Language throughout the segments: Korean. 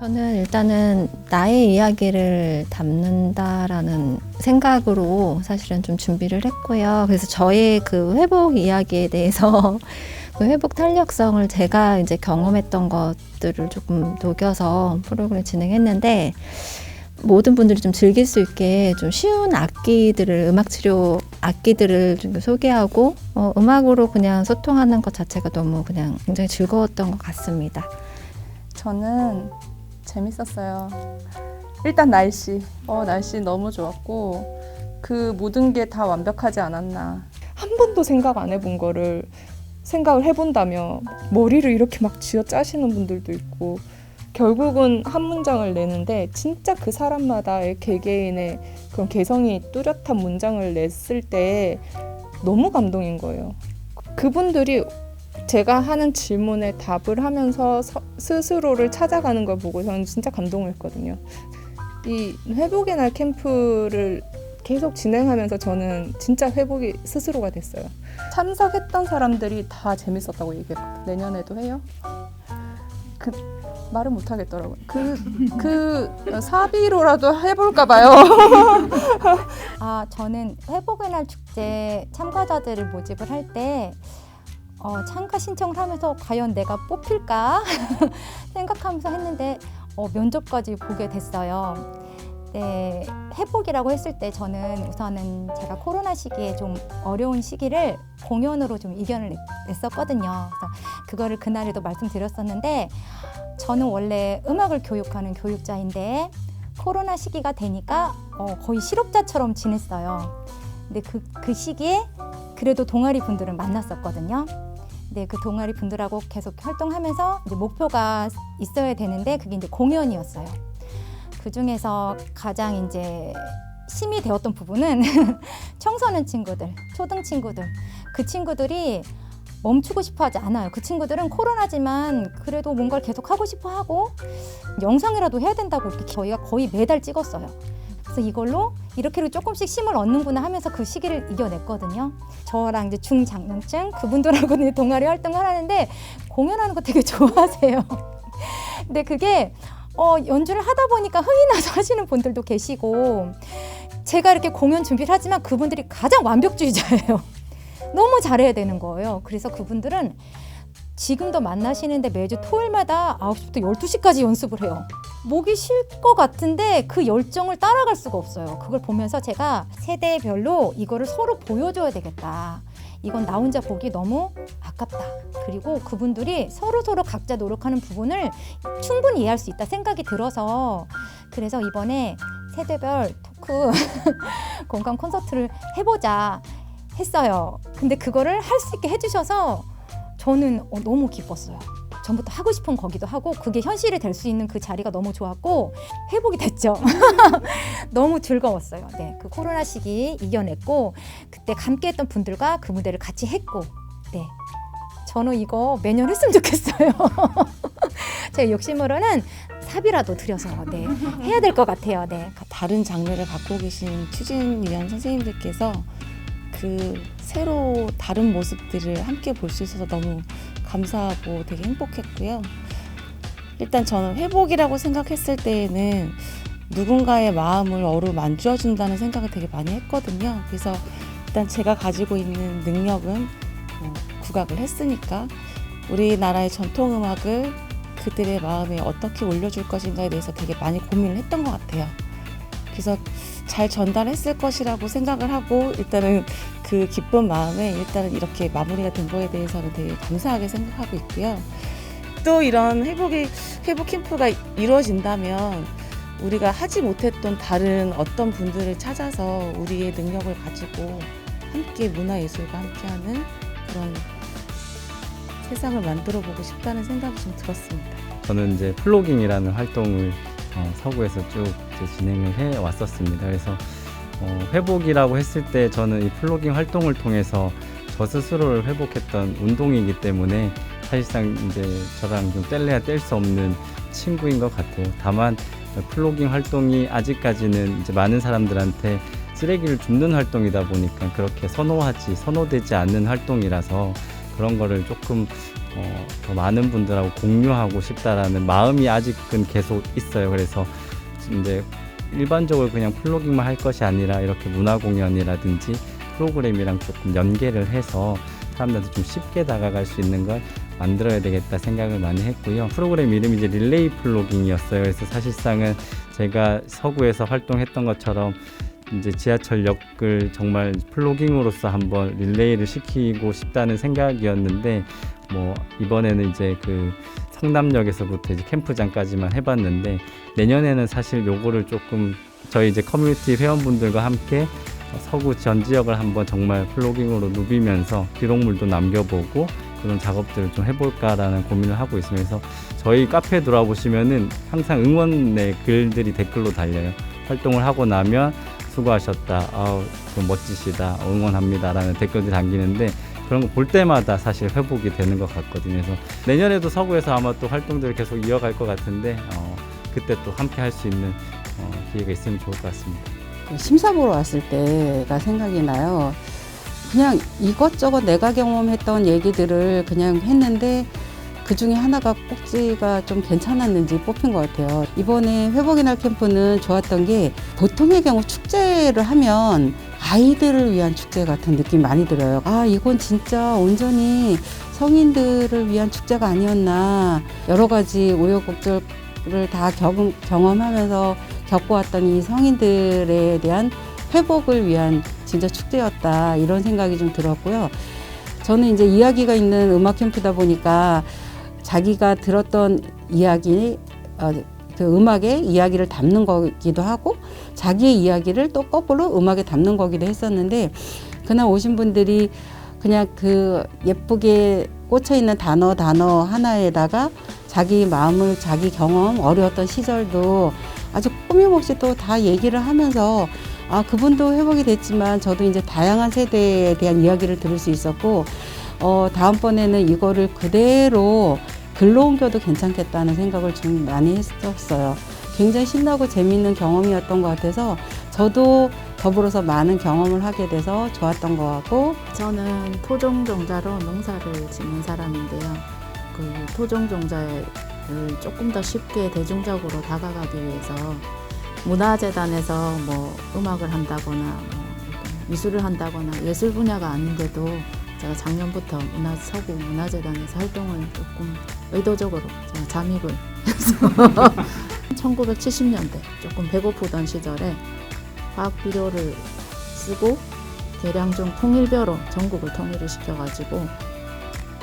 저는 일단은 나의 이야기를 담는다라는 생각으로 사실은 좀 준비를 했고요. 그래서 저의 그 회복 이야기에 대해서 그 회복 탄력성을 제가 이제 경험했던 것들을 조금 녹여서 프로그램 진행했는데 모든 분들이 좀 즐길 수 있게 좀 쉬운 악기들을 음악 치료 악기들을 좀 소개하고 어, 음악으로 그냥 소통하는 것 자체가 너무 그냥 굉장히 즐거웠던 것 같습니다. 저는 재밌었어요. 일단 날씨. 어, 날씨 너무 좋았고, 그 모든 게 다 완벽하지 않았나. 한 번도 생각 안 해본 거를 생각을 해본다며 머리를 이렇게 막 쥐어 짜시는 분들도 있고, 결국은 한 문장을 내는데 진짜 그 사람마다의 개개인의 그런 개성이 뚜렷한 문장을 냈을 때 너무 감동인 거예요. 그분들이 제가 하는 질문에 답을 하면서 서- 스스로를 찾아가는 걸 보고 저는 진짜 감동을 했거든요. 이 회복의 날 캠프를 계속 진행하면서 저는 진짜 회복이 스스로가 됐어요. 참석했던 사람들이 다 재밌었다고 얘기했거든요. 내년에도 해요? 그 말을 못 하겠더라고요. 그, 그 사비로라도 해볼까 봐요. 아, 저는 회복의 날 축제 참가자들을 모집을 할 때 어, 참가 신청을 하면서 과연 내가 뽑힐까 생각하면서 했는데 어, 면접까지 보게 됐어요. 네, 회복이라고 했을 때 저는 우선은 제가 코로나 시기에 좀 어려운 시기를 공연으로 좀 이겨낼 냈었거든요. 그래서 그거를 그날에도 말씀드렸었는데 저는 원래 음악을 교육하는 교육자인데 코로나 시기가 되니까 어, 거의 실업자처럼 지냈어요. 근데 그, 그 시기에 그래도 동아리 분들은 만났었거든요. 근데 그 동아리 분들하고 계속 활동하면서 이제 목표가 있어야 되는데 그게 이제 공연이었어요. 그 중에서 가장 이제 힘이 되었던 부분은 청소년 친구들, 초등 친구들, 그 친구들이 멈추고 싶어 하지 않아요. 그 친구들은 코로나지만 그래도 뭔가를 계속 하고 싶어 하고 영상이라도 해야 된다고 이렇게 저희가 거의 매달 찍었어요. 그래서 이걸로 이렇게 조금씩 힘을 얻는구나 하면서 그 시기를 이겨냈거든요. 저랑 이제 중장년층 그분들하고는 동아리 활동을 하는데 공연하는 거 되게 좋아하세요. 근데 그게 어, 연주를 하다 보니까 흥이 나서 하시는 분들도 계시고 제가 이렇게 공연 준비를 하지만 그분들이 가장 완벽주의자예요. 너무 잘해야 되는 거예요. 그래서 그분들은 지금도 만나시는데 매주 토요일마다 9시부터 12시까지 연습을 해요. 목이 쉴 것 같은데 그 열정을 따라갈 수가 없어요. 그걸 보면서 제가 세대별로 이거를 서로 보여줘야 되겠다. 이건 나 혼자 보기 너무 아깝다. 그리고 그분들이 서로 서로 각자 노력하는 부분을 충분히 이해할 수 있다 생각이 들어서 그래서 이번에 세대별 토크 공감 콘서트를 해보자 했어요. 근데 그거를 할 수 있게 해주셔서 저는 어, 너무 기뻤어요. 전부터 하고 싶은 거기도 하고 그게 현실이 될 수 있는 그 자리가 너무 좋았고 회복이 됐죠. 너무 즐거웠어요. 네, 그 코로나 시기 이겨냈고 그때 함께했던 분들과 그 무대를 같이 했고, 네, 저는 이거 매년 했으면 좋겠어요. 제 욕심으로는 사비라도 들여서 네 해야 될 것 같아요. 네. 다른 장르를 갖고 계신 추진위원 선생님들께서 그 새로 다른 모습들을 함께 볼 수 있어서 너무 감사하고 되게 행복했고요. 일단 저는 회복이라고 생각했을 때에는 누군가의 마음을 어루만져 준다는 생각을 되게 많이 했거든요. 그래서 일단 제가 가지고 있는 능력은 뭐 국악을 했으니까 우리나라의 전통 음악을 그들의 마음에 어떻게 올려줄 것인가에 대해서 되게 많이 고민을 했던 것 같아요. 그래서 잘 전달했을 것이라고 생각을 하고 일단은 그 기쁜 마음에 일단은 이렇게 마무리가 된 거에 대해서는 되게 감사하게 생각하고 있고요. 또 이런 회복이 회복 캠프가 이루어진다면 우리가 하지 못했던 다른 어떤 분들을 찾아서 우리의 능력을 가지고 함께 문화예술과 함께하는 그런 세상을 만들어 보고 싶다는 생각이 좀 들었습니다. 저는 이제 플로깅이라는 활동을 어, 서구에서 쭉 이제 진행을 해 왔었습니다. 그래서 어, 회복이라고 했을 때 저는 이 플로깅 활동을 통해서 저 스스로를 회복했던 운동이기 때문에 사실상 이제 저랑 좀 뗄래야 뗄 수 없는 친구인 것 같아요. 다만 플로깅 활동이 아직까지는 이제 많은 사람들한테 쓰레기를 줍는 활동이다 보니까 그렇게 선호하지 선호되지 않는 활동이라서 그런 거를 조금 어, 더 많은 분들하고 공유하고 싶다라는 마음이 아직은 계속 있어요. 그래서 이제 일반적으로 그냥 플로깅만 할 것이 아니라 이렇게 문화 공연이라든지 프로그램이랑 조금 연계를 해서 사람들한테 좀 쉽게 다가갈 수 있는 걸 만들어야 되겠다 생각을 많이 했고요. 프로그램 이름이 이제 릴레이 플로깅이었어요. 그래서 사실상은 제가 서구에서 활동했던 것처럼 이제 지하철역을 정말 플로깅으로서 한번 릴레이를 시키고 싶다는 생각이었는데 뭐 이번에는 이제 그 성남역에서부터 이제 캠프장까지만 해봤는데 내년에는 사실 요거를 조금 저희 이제 커뮤니티 회원분들과 함께 서구 전 지역을 한번 정말 플로깅으로 누비면서 기록물도 남겨보고 그런 작업들을 좀 해볼까라는 고민을 하고 있으면서 저희 카페에 들어와 보시면은 항상 응원의 글들이 댓글로 달려요. 활동을 하고 나면 수고하셨다. 아우, 좀 멋지시다. 응원합니다라는 댓글들이 담기는데 그런 거 볼 때마다 사실 회복이 되는 것 같거든요. 그래서 내년에도 서구에서 아마 또 활동들을 계속 이어갈 것 같은데 어, 그때 또 함께 할 수 있는 어, 기회가 있으면 좋을 것 같습니다. 심사 보러 왔을 때가 생각이 나요. 그냥 이것저것 내가 경험했던 얘기들을 그냥 했는데 그 중에 하나가 꼭지가 좀 괜찮았는지 뽑힌 것 같아요. 이번에 회복의 날 캠프는 좋았던 게 보통의 경우 축제를 하면 아이들을 위한 축제 같은 느낌 많이 들어요. 아, 이건 진짜 온전히 성인들을 위한 축제가 아니었나. 여러 가지 우여곡절을 다 경험, 경험하면서 겪어왔던 이 성인들에 대한 회복을 위한 진짜 축제였다 이런 생각이 좀 들었고요. 저는 이제 이야기가 있는 음악 캠프다 보니까 자기가 들었던 이야기, 어, 그 음악의 이야기를 담는 거기도 하고 자기의 이야기를 또 거꾸로 음악에 담는 거기도 했었는데 그날 오신 분들이 그냥 그 예쁘게 꽂혀 있는 단어 단어 하나에다가 자기 마음을 자기 경험 어려웠던 시절도 아주 꾸밈없이 또 다 얘기를 하면서 아 그분도 회복이 됐지만 저도 이제 다양한 세대에 대한 이야기를 들을 수 있었고 어 다음번에는 이거를 그대로 글로 옮겨도 괜찮겠다는 생각을 좀 많이 했었어요. 굉장히 신나고 재밌는 경험이었던 것 같아서 저도 더불어서 많은 경험을 하게 돼서 좋았던 것 같고 저는 토종 종자로 농사를 짓는 사람인데요. 그 토종 종자를 조금 더 쉽게 대중적으로 다가가기 위해서 문화재단에서 뭐 음악을 한다거나 뭐 미술을 한다거나 예술 분야가 아닌데도 제가 작년부터 문화 서구 문화재단에서 활동을 조금 의도적으로 제가 잠입을 해서 1970년대 조금 배고프던 시절에 화학 비료를 쓰고 계량종 통일벼로 전국을 통일을 시켜가지고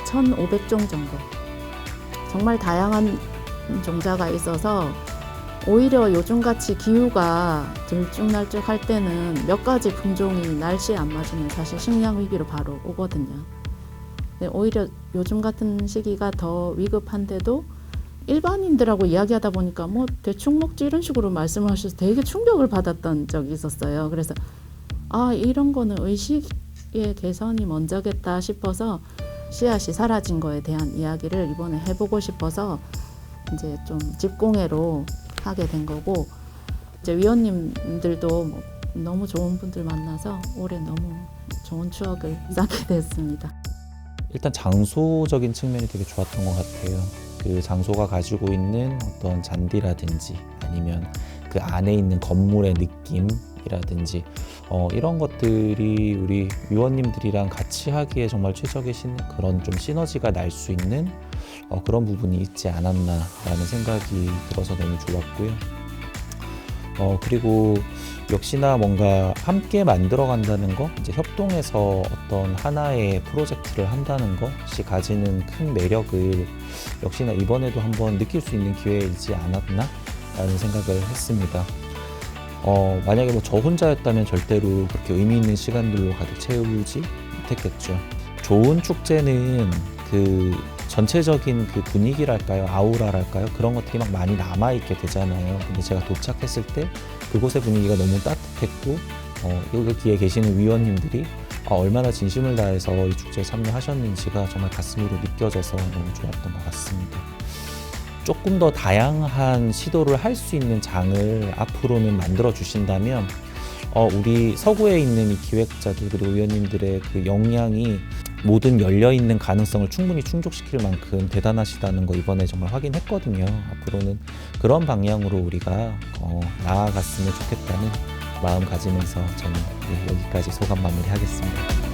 1,500종 정도. 정말 다양한 종자가 있어서 오히려 요즘같이 기후가 들쭉날쭉 할 때는 몇 가지 품종이 날씨에 안 맞으면 사실 식량 위기로 바로 오거든요. 근데 오히려 요즘 같은 시기가 더 위급한데도 일반인들하고 이야기하다 보니까 뭐 대충 먹지 이런 식으로 말씀을 하셔서 되게 충격을 받았던 적이 있었어요. 그래서 아 이런 거는 의식의 개선이 먼저겠다 싶어서 씨앗이 사라진 거에 대한 이야기를 이번에 해보고 싶어서 이제 좀 집공예로 하게 된 거고 이제 위원님들도 뭐 너무 좋은 분들 만나서 올해 너무 좋은 추억을 쌓게 됐습니다. 일단 장소적인 측면이 되게 좋았던 것 같아요. 그 장소가 가지고 있는 어떤 잔디라든지 아니면 그 안에 있는 건물의 느낌이라든지 어, 이런 것들이 우리 위원님들이랑 같이 하기에 정말 최적이신 그런 좀 시너지가 날 수 있는 어, 그런 부분이 있지 않았나라는 생각이 들어서 너무 좋았고요. 어, 그리고 역시나 뭔가 함께 만들어 간다는 거, 이제 협동해서 어떤 하나의 프로젝트를 한다는 것이 가지는 큰 매력을 역시나 이번에도 한번 느낄 수 있는 기회이지 않았나? 라는 생각을 했습니다. 어, 만약에 뭐 저 혼자였다면 절대로 그렇게 의미 있는 시간들로 가득 채우지 못했겠죠. 좋은 축제는 그 전체적인 그 분위기랄까요, 아우라랄까요, 그런 것들이 막 많이 남아있게 되잖아요. 근데 제가 도착했을 때 그곳의 분위기가 너무 따뜻했고, 어, 여기에 계시는 위원님들이 어, 얼마나 진심을 다해서 이 축제에 참여하셨는지가 정말 가슴으로 느껴져서 너무 좋았던 것 같습니다. 조금 더 다양한 시도를 할 수 있는 장을 앞으로는 만들어 주신다면 어, 우리 서구에 있는 이 기획자들 그리고 위원님들의 그 역량이 모든 열려 있는 가능성을 충분히 충족시킬 만큼 대단하시다는 거 이번에 정말 확인했거든요. 앞으로는 그런 방향으로 우리가 어, 나아갔으면 좋겠다는 마음 가지면서 저는 네, 여기까지 소감 마무리하겠습니다.